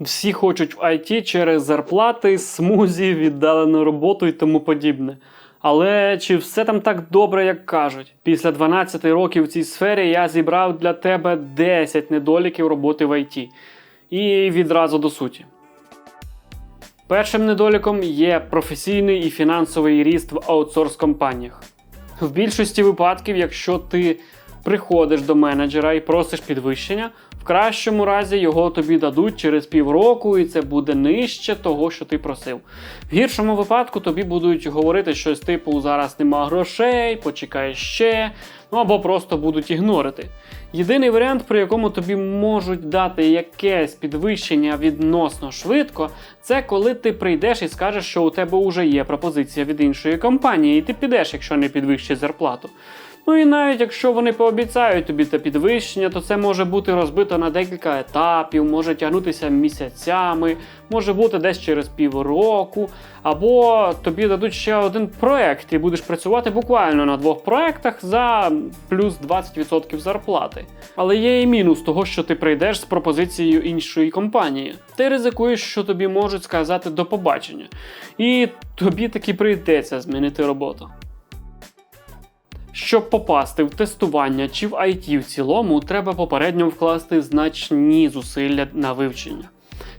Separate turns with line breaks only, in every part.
Всі хочуть в IT через зарплати, смузі, віддалену роботу і тому подібне. Але чи все там так добре, як кажуть? Після 12 років в цій сфері я зібрав для тебе 10 недоліків роботи в IT. І відразу до суті. Першим недоліком є професійний і фінансовий ріст в аутсорс компаніях. В більшості випадків, якщо ти приходиш до менеджера і просиш підвищення, в кращому разі його тобі дадуть через півроку, і це буде нижче того, що ти просив. В гіршому випадку тобі будуть говорити щось типу зараз нема грошей, почекай ще, ну або просто будуть ігнорити. Єдиний варіант, при якому тобі можуть дати якесь підвищення відносно швидко, це коли ти прийдеш і скажеш, що у тебе вже є пропозиція від іншої компанії, і ти підеш, якщо не підвищить зарплату. Ну і навіть якщо вони пообіцяють тобі те підвищення, то це може бути розбито на декілька етапів, може тягнутися місяцями, може бути десь через півроку, або тобі дадуть ще один проект, і будеш працювати буквально на двох проектах за плюс 20% зарплати. Але є і мінус того, що ти прийдеш з пропозицією іншої компанії. Ти ризикуєш, що тобі можуть сказати до побачення, і тобі таки прийдеться змінити роботу. Щоб попасти в тестування чи в IT в цілому, треба попередньо вкласти значні зусилля на вивчення.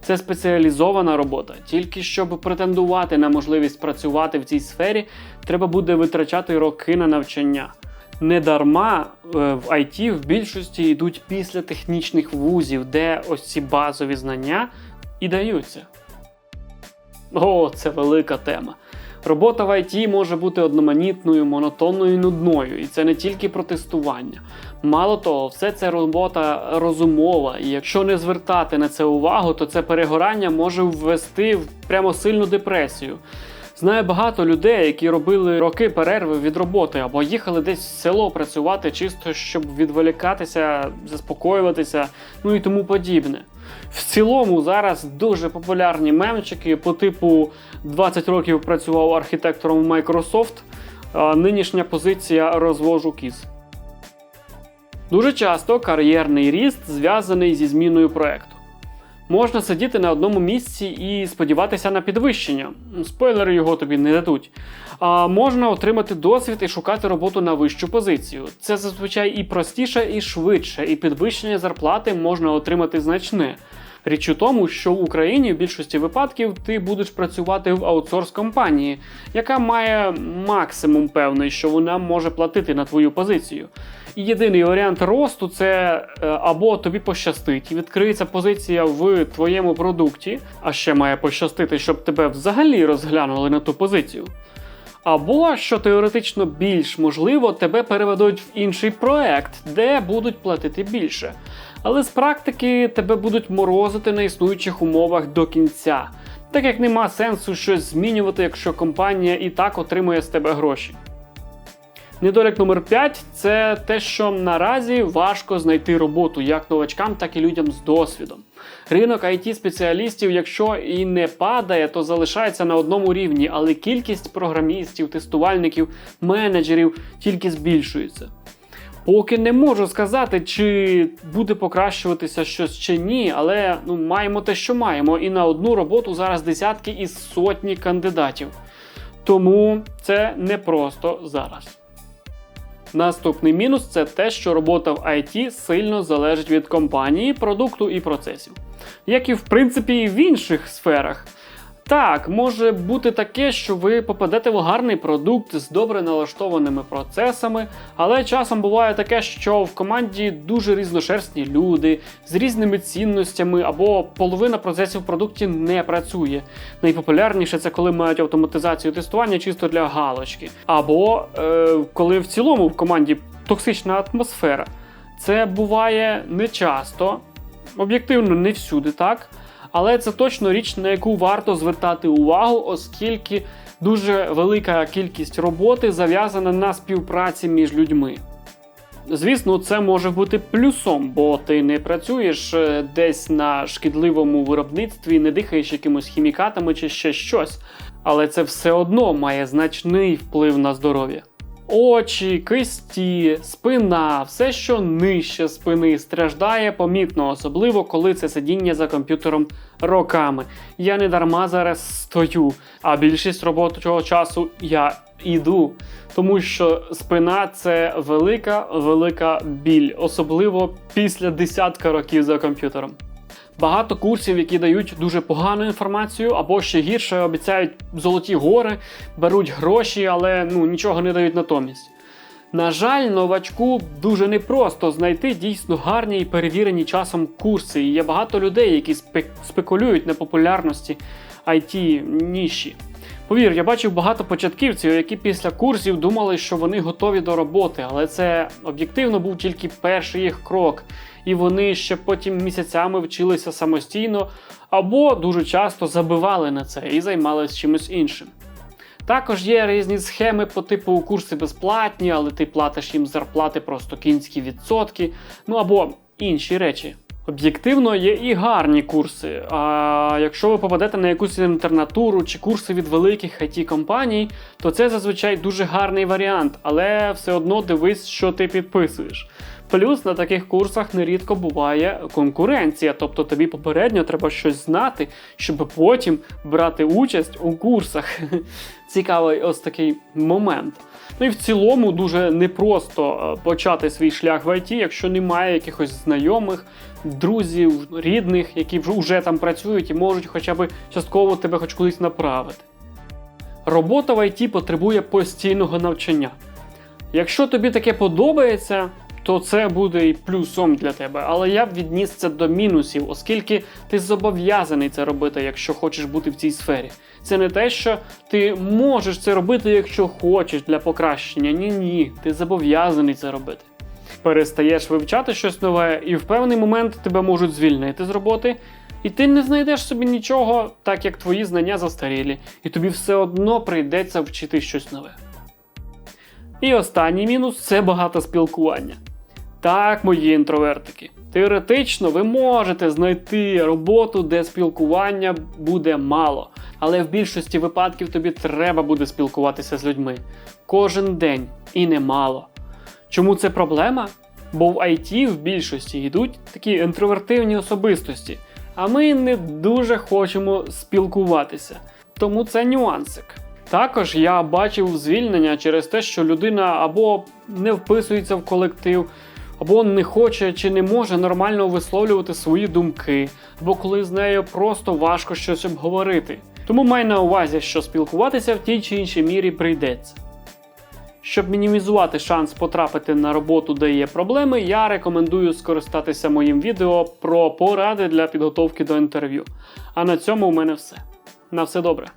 Це спеціалізована робота. Тільки щоб претендувати на можливість працювати в цій сфері, треба буде витрачати роки на навчання. Недарма е, в IT в більшості йдуть після технічних вузів, де ось ці базові знання і даються. О, це велика тема. Робота в IT може бути одноманітною, монотонною і нудною, і це не тільки про тестування. Мало того, все це робота розумова, і якщо не звертати на це увагу, то це перегорання може ввести в прямо сильну депресію. Знаю багато людей, які робили роки перерви від роботи або їхали десь в село працювати чисто, щоб відволікатися, заспокоюватися, ну і тому подібне. В цілому зараз дуже популярні мемчики по типу 20 років працював архітектором Microsoft, а нинішня позиція розвожу кіз. Дуже часто кар'єрний ріст зв'язаний зі зміною проекту. Можна сидіти на одному місці і сподіватися на підвищення. Спойлери його тобі не дадуть. А можна отримати досвід і шукати роботу на вищу позицію. Це зазвичай і простіше, і швидше, і підвищення зарплати можна отримати значне. Річ у тому, що в Україні в більшості випадків ти будеш працювати в аутсорс компанії, яка має максимум певний, що вона може платити на твою позицію. Єдиний варіант росту це е, або тобі пощастить, відкриється позиція в твоєму продукті, а ще має пощастити, щоб тебе взагалі розглянули на ту позицію. Або, що теоретично більш можливо, тебе переведуть в інший проект, де будуть платити більше. Але з практики тебе будуть морозити на існуючих умовах до кінця, так як нема сенсу щось змінювати, якщо компанія і так отримує з тебе гроші. Недолік номер 5 це те, що наразі важко знайти роботу як новачкам, так і людям з досвідом. Ринок it спеціалістів, якщо і не падає, то залишається на одному рівні, але кількість програмістів, тестувальників, менеджерів тільки збільшується. Поки не можу сказати, чи буде покращуватися щось чи ні, але ну, маємо те, що маємо, і на одну роботу зараз десятки і сотні кандидатів. Тому це не просто зараз. Наступний мінус це те, що робота в IT сильно залежить від компанії, продукту і процесів, як і в принципі в інших сферах. Так, може бути таке, що ви попадете в гарний продукт з добре налаштованими процесами, але часом буває таке, що в команді дуже різношерстні люди з різними цінностями, або половина процесів в продукті не працює. Найпопулярніше це коли мають автоматизацію тестування чисто для галочки, або е, коли в цілому в команді токсична атмосфера. Це буває не часто, об'єктивно не всюди так. Але це точно річ, на яку варто звертати увагу, оскільки дуже велика кількість роботи зав'язана на співпраці між людьми. Звісно, це може бути плюсом, бо ти не працюєш е, десь на шкідливому виробництві, не дихаєш якимось хімікатами чи ще щось. Але це все одно має значний вплив на здоров'я. Очі, кисті, спина, все, що нижче спини, страждає помітно, особливо коли це сидіння за комп'ютером роками. Я не дарма зараз стою, а більшість робочого часу я іду. Тому що спина це велика, велика біль, особливо після десятка років за комп'ютером. Багато курсів, які дають дуже погану інформацію, або ще гірше обіцяють золоті гори, беруть гроші, але ну нічого не дають натомість. На жаль, новачку дуже непросто знайти дійсно гарні і перевірені часом курси. І є багато людей, які спе- спекулюють на популярності IT ніші. Повір, я бачив багато початківців, які після курсів думали, що вони готові до роботи, але це об'єктивно був тільки перший їх крок, і вони ще потім місяцями вчилися самостійно або дуже часто забивали на це і займалися чимось іншим. Також є різні схеми по типу курси безплатні, але ти платиш їм зарплати просто кінські відсотки, ну або інші речі. Об'єктивно є і гарні курси. А якщо ви попадете на якусь інтернатуру чи курси від великих it компаній, то це зазвичай дуже гарний варіант, але все одно дивись, що ти підписуєш. Плюс на таких курсах нерідко буває конкуренція, тобто тобі попередньо треба щось знати, щоб потім брати участь у курсах. Цікавий ось такий момент. Ну і в цілому дуже непросто е, почати свій шлях в IT, якщо немає якихось знайомих, друзів, рідних, які вже там працюють і можуть хоча б частково тебе хоч кудись направити. Робота в IT потребує постійного навчання. Якщо тобі таке подобається, то це буде і плюсом для тебе. Але я б відніс це до мінусів, оскільки ти зобов'язаний це робити, якщо хочеш бути в цій сфері. Це не те, що ти можеш це робити, якщо хочеш для покращення. Ні, ні, ти зобов'язаний це робити. Перестаєш вивчати щось нове, і в певний момент тебе можуть звільнити з роботи, і ти не знайдеш собі нічого, так як твої знання застарілі, і тобі все одно прийдеться вчити щось нове. І останній мінус це багато спілкування. Так, мої інтровертики. Теоретично ви можете знайти роботу, де спілкування буде мало, але в більшості випадків тобі треба буде спілкуватися з людьми кожен день і немало. Чому це проблема? Бо в IT в більшості йдуть такі інтровертивні особистості, а ми не дуже хочемо спілкуватися. Тому це нюансик. Також я бачив звільнення через те, що людина або не вписується в колектив, або не хоче чи не може нормально висловлювати свої думки, або коли з нею просто важко щось обговорити. Тому май на увазі, що спілкуватися в тій чи іншій мірі прийдеться. Щоб мінімізувати шанс потрапити на роботу, де є проблеми, я рекомендую скористатися моїм відео про поради для підготовки до інтерв'ю. А на цьому у мене все. На все добре.